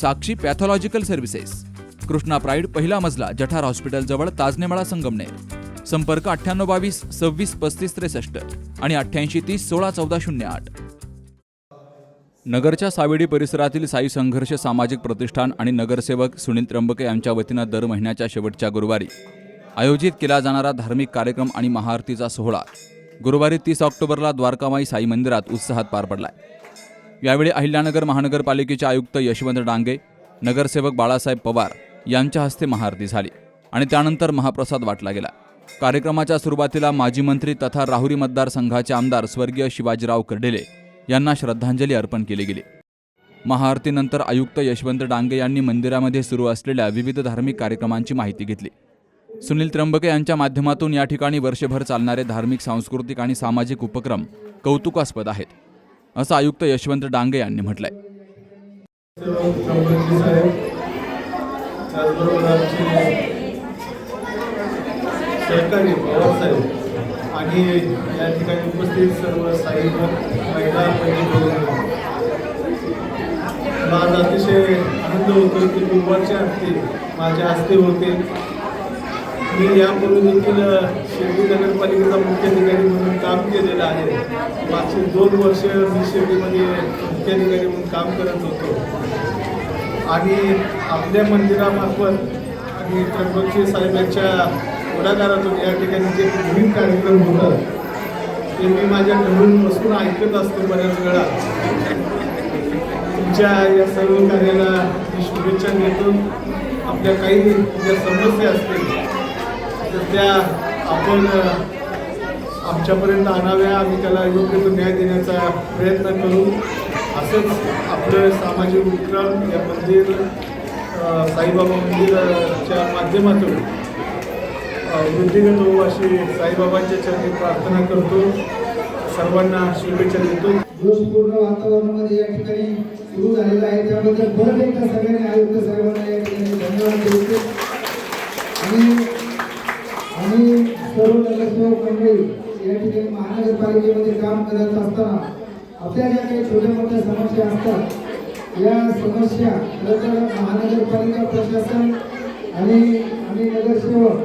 Sakshi pathological services. Krishna pride पहिला मजला जठार हॉस्पिटलजवळ ताजनेमाळा संगमनेर. संपर्क अठ्ठ्याण्णव बावीस सव्वीस पस्तीस त्रेसष्ट आणि अठ्ठ्याऐंशी तीस सोळा चौदा शून्य आठ. नगरच्या सावेडी परिसरातील साई संघर्ष सामाजिक प्रतिष्ठान आणि नगरसेवक सुनील त्र्यंबके यांच्या वतीनं दर महिन्याच्या शेवटच्या गुरुवारी आयोजित केला जाणारा धार्मिक कार्यक्रम आणि महाआरतीचा सोहळा गुरुवारी तीस ऑक्टोबरला द्वारकामाई साई मंदिरात उत्साहात पार पडलाय. यावेळी अहिल्यानगर महानगरपालिकेचे आयुक्त यशवंत डांगे नगरसेवक बाळासाहेब पवार यांच्या हस्ते महाआरती झाली आणि त्यानंतर महाप्रसाद वाटला गेला. कार्यक्रमाच्या सुरुवातीला माजी मंत्री तथा राहुरी मतदारसंघाचे आमदार स्वर्गीय शिवाजीराव कर्डेले यांना श्रद्धांजली अर्पण केली गेली. महाआरतीनंतर आयुक्त यशवंत डांगे यांनी मंदिरामध्ये सुरू असलेल्या विविध धार्मिक कार्यक्रमांची माहिती घेतली. सुनील त्र्यंबके यांच्या माध्यमातून या ठिकाणी वर्षभर चालणारे धार्मिक सांस्कृतिक आणि सामाजिक उपक्रम कौतुकास्पद आहेत. असं आयुक्त यशवंत डांगे यांनी म्हटलंय. आणि या ठिकाणी उपस्थित सर्व साहेब महिला बहिणी आज अतिशय आनंद होतो की गुरुवारच्या हस्ते माझ्या हस्ते होते. मी यापूर्वी देखील शिर्डी नगरपालिकेचा मुख्याधिकारी म्हणून काम केलेलं आहे. मागचे दोन वर्ष मी शिर्डीमध्ये मुख्याधिकारी म्हणून काम करत होतो. आणि आपल्या मंदिरामार्फत आणि त्र्यंबकशी साहेबांच्या पुढाकारातून या ठिकाणी जे नवीन कार्यक्रम होतात ते मी माझ्या घरून बसून ऐकत असतो बऱ्याच वेळा. तुमच्या या सर्व कार्याला शुभेच्छा देतो. आपल्या काही ज्या समस्या असतील तर त्या आपण आमच्यापर्यंत आणाव्या आम्ही त्याला योग्य तो न्याय देण्याचा प्रयत्न करू. असंच आपलं सामाजिक उपक्रम या मंदिर साईबाबा मंदिराच्या माध्यमातून वृद्धिगत होऊ अशी साईबाबांच्या चरणी प्रार्थना करतो. सर्वांना शुभेच्छा देतो. दोषपूर्ण वातावरणामध्ये या ठिकाणी सुरू झालेलं आहे. त्याबद्दल परत एकदा सगळ्यांनी आयुक्त साहेबांना या ठिकाणी धन्यवाद देतो. महानगरपालिकेमध्ये काम करत असताना आपल्या ज्या काही छोट्या मोठ्या समस्या असतात. या समस्या खरं तर महानगरपालिका प्रशासन आणि आम्ही नगरसेवक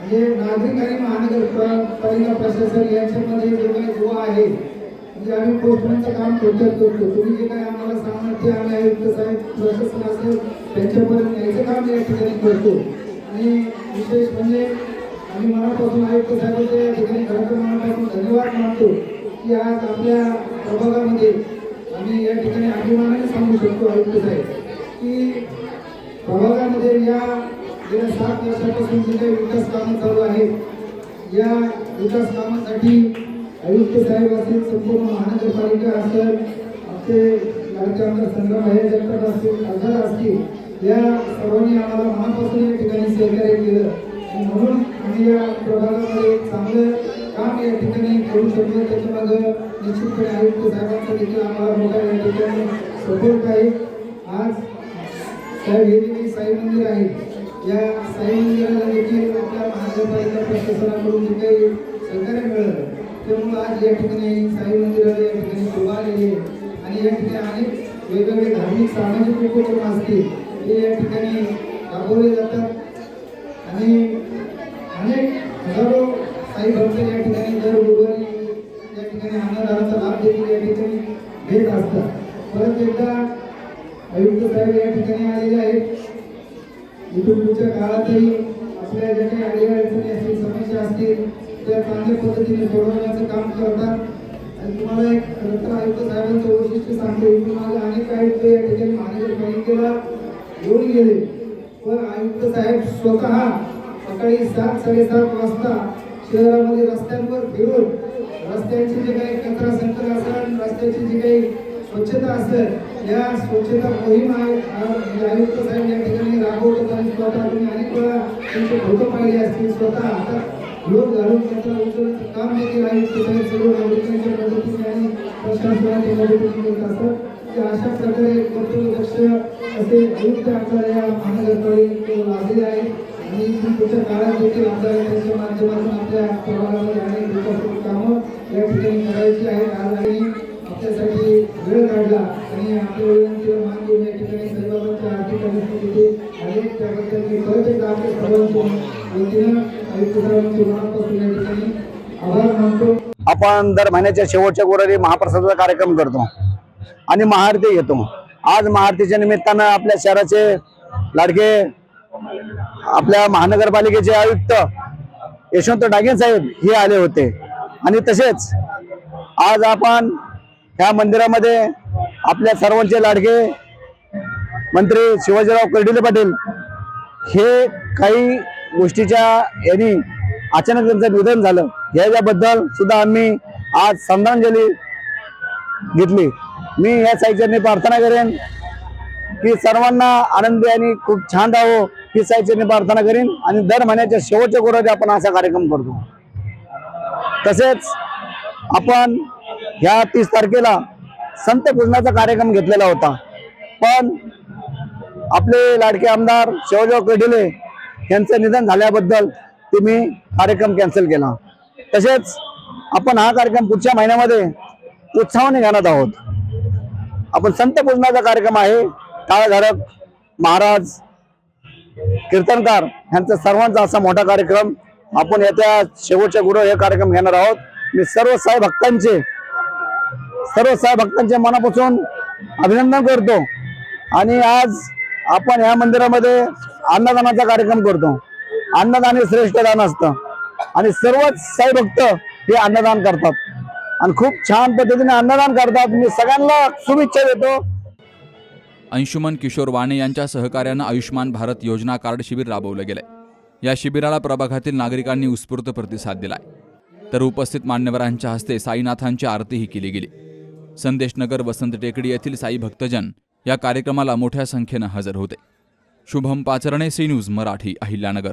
म्हणजे नागरिक आणि महानगरपालिका प्रशासन यांच्यामध्ये जे काही दुवा आहे म्हणजे आम्ही पोस्टमॅनचं काम थोडक्यात करतो तुम्ही जे काही आम्हाला सांगणार ते आम्ही आयुक्त साहेब प्रशासन असेल त्यांच्यापर्यंत यायचं काम या ठिकाणी करतो. आणि विशेष म्हणजे आणि मनापासून आयुक्त साहेबांचे या ठिकाणी खरंतर मनापासून धन्यवाद मानतो की आज आपल्या प्रभागामध्ये आम्ही या ठिकाणी अभिमानाने सांगू शकतो आयुक्त साहेब की प्रभागामध्ये या गेल्या सात वर्षापासून जे काही विकास कामं चालू आहेत या विकास कामासाठी आयुक्त साहेब असतील संपूर्ण महानगरपालिका असेल आमचे राज्य आमदार संग्राम आहे जगताप असतील खासदार असतील या सर्वांनी आम्हाला मनापासून या ठिकाणी सहकार्य केलं. आणि म्हणून आम्ही या प्रभागामध्ये चांगलं काम या ठिकाणी करू शकलो. त्याच्यामागं निश्चितपणे आयुक्त साहेबांचा देखील आम्हाला मोठा या ठिकाणी सपोर्ट आहे. आज साहेब हे देखील साई मंदिर आहे. या साई मंदिराला देखील आपल्या महानगरपालिका प्रशासनाकडून जे काही सहकार्य मिळालं त्यामुळे आज या ठिकाणी साई मंदिराला या ठिकाणी शोभा आलेली आहे. आणि या ठिकाणी अनेक वेगवेगळे धार्मिक सामाजिक उपक्रम असतील ते या ठिकाणी राबवले जातात. आणि अनेक हजारो साई भक्त या ठिकाणी दर गुरुवारी या ठिकाणी अन्नदानाचा लाभ देखील या ठिकाणी घेत असतात. परत एकदा आयुक्त साहेब या ठिकाणी आलेले आहेत. इथून पुढच्या काळातही आपल्या ज्या काही अडीअडचणी असतील समस्या असतील त्या चांगल्या पद्धतीने सोडवण्याचं काम करतात. आणि तुम्हाला एक रत्न आयुक्त साहेबांचं वैशिष्ट्य सांगतो. इथून माझे अनेक आयुक्त या ठिकाणी महानगरपालिकेला येऊन गेले. पण आयुक्त साहेब स्वतः सकाळी सात साडेसात वाजता शहरामध्ये रस्त्यांवर फिरून रस्त्यांची जे काही कचरा संकलन असेल रस्त्याची जी काही स्वच्छता असेल या स्वच्छता मोहीम आहे. आयुक्त साहेब या ठिकाणी होता तुम्ही अनेक वेळा त्यांचे फोटो पाहिले असतील. स्वतः हातात लोक घालून कचरा उचलण्याचं काम देखील आयुक्त साहेब सर्व नागरिकांच्या मदतीने आणि प्रशासनाच्या मदतीने करत असतात. म्हणजे अशा प्रकारे कर्तव्य असे आयुक्त आमदार या महानगरपालिकेत लाभलेले आहेत. आणि पुढच्या काळात देखील आपल्याला त्यांच्या माध्यमातून आपल्या प्रभागामध्ये अनेक विकासाची कामं या ठिकाणी करायची आहेत. आज आणि आपल्यासाठी वेळ काढला आणि आपल्या वेळांचे मान घेऊन या ठिकाणी सर्वांच्या आर्थिक परिस्थितीचे अनेक त्याबद्दल मी परत एकदा आपल्या सर्वांच्या वतीनं आयुक्त सर्वांचे मनापासून या ठिकाणी आभार मानतो. आपण दर महिन्याच्या शेवटच्या गुरुवारी महाप्रसादाचा कार्यक्रम करतो. आणि महाआरती घेतो आज महाआरतीच्या निमित्तानं आपल्या शहराचे लाडके आपल्या महानगरपालिकेचे आयुक्त यशवंत डागे साहेब हे आले होते. आणि तसेच आज आपण ह्या मंदिरामध्ये आपल्या सर्वांचे लाडके मंत्री शिवाजीराव कर्डिले पाटील हे काही गोष्टीच्या यांनी अचानक त्यांचं निधन झालं. याच्याबद्दल सुद्धा आम्ही आज श्रद्धांजली घेतली. मी या साहित्याने प्रार्थना करेन की सर्वांना आनंदी आणि खूप छान राहावं ही साहित्याने प्रार्थना करेन आणि दर महिन्याच्या शेवटच्या गुरुवारी आपण असा कार्यक्रम करतो. तसेच आपण ह्या तीस तारखेला संत पूजनाचा कार्यक्रम घेतलेला होता. पण आपले लाडके आमदार शिवराव कडिले यांचं निधन झाल्याबद्दल तुम्ही कार्यक्रम कॅन्सल केला. तसेच आपण हा कार्यक्रम पुढच्या महिन्यामध्ये उत्साहाने घेणार आहोत आपण संत पूजनाचा कार्यक्रम आहे. टाळधारक महाराज कीर्तनकार यांचा सर्वांचा असा मोठा कार्यक्रम. आपण येत्या शेवटच्या गुरु हे कार्यक्रम घेणार आहोत. मी सर्व साई भक्तांचे सर्व साई भक्तांचे मनापासून अभिनंदन करतो. आणि आज आपण या मंदिरामध्ये अन्नदानाचा कार्यक्रम करतो. अन्नदान हे श्रेष्ठ दान असतं. आणि सर्वच साई भक्त हे अन्नदान करतात. आणि खूप छान पद्धतीने अन्नदान करतात मी सगळ्यांना शुभेच्छा देतो. अंशुमन किशोर वाणे यांच्या सहकार्यानं आयुष्यमान भारत योजना कार्ड शिबिर राबवलं गेलंय. या शिबिराला प्रभागातील नागरिकांनी उत्स्फूर्त प्रतिसाद दिलाय. तर उपस्थित मान्यवरांच्या हस्ते साईनाथांची आरतीही केली गेली. संदेशनगर वसंत टेकडी येथील साई भक्तजन या कार्यक्रमाला मोठ्या संख्येनं हजर होते. Shubham Pacharne C news Marathi Ahilyanagar.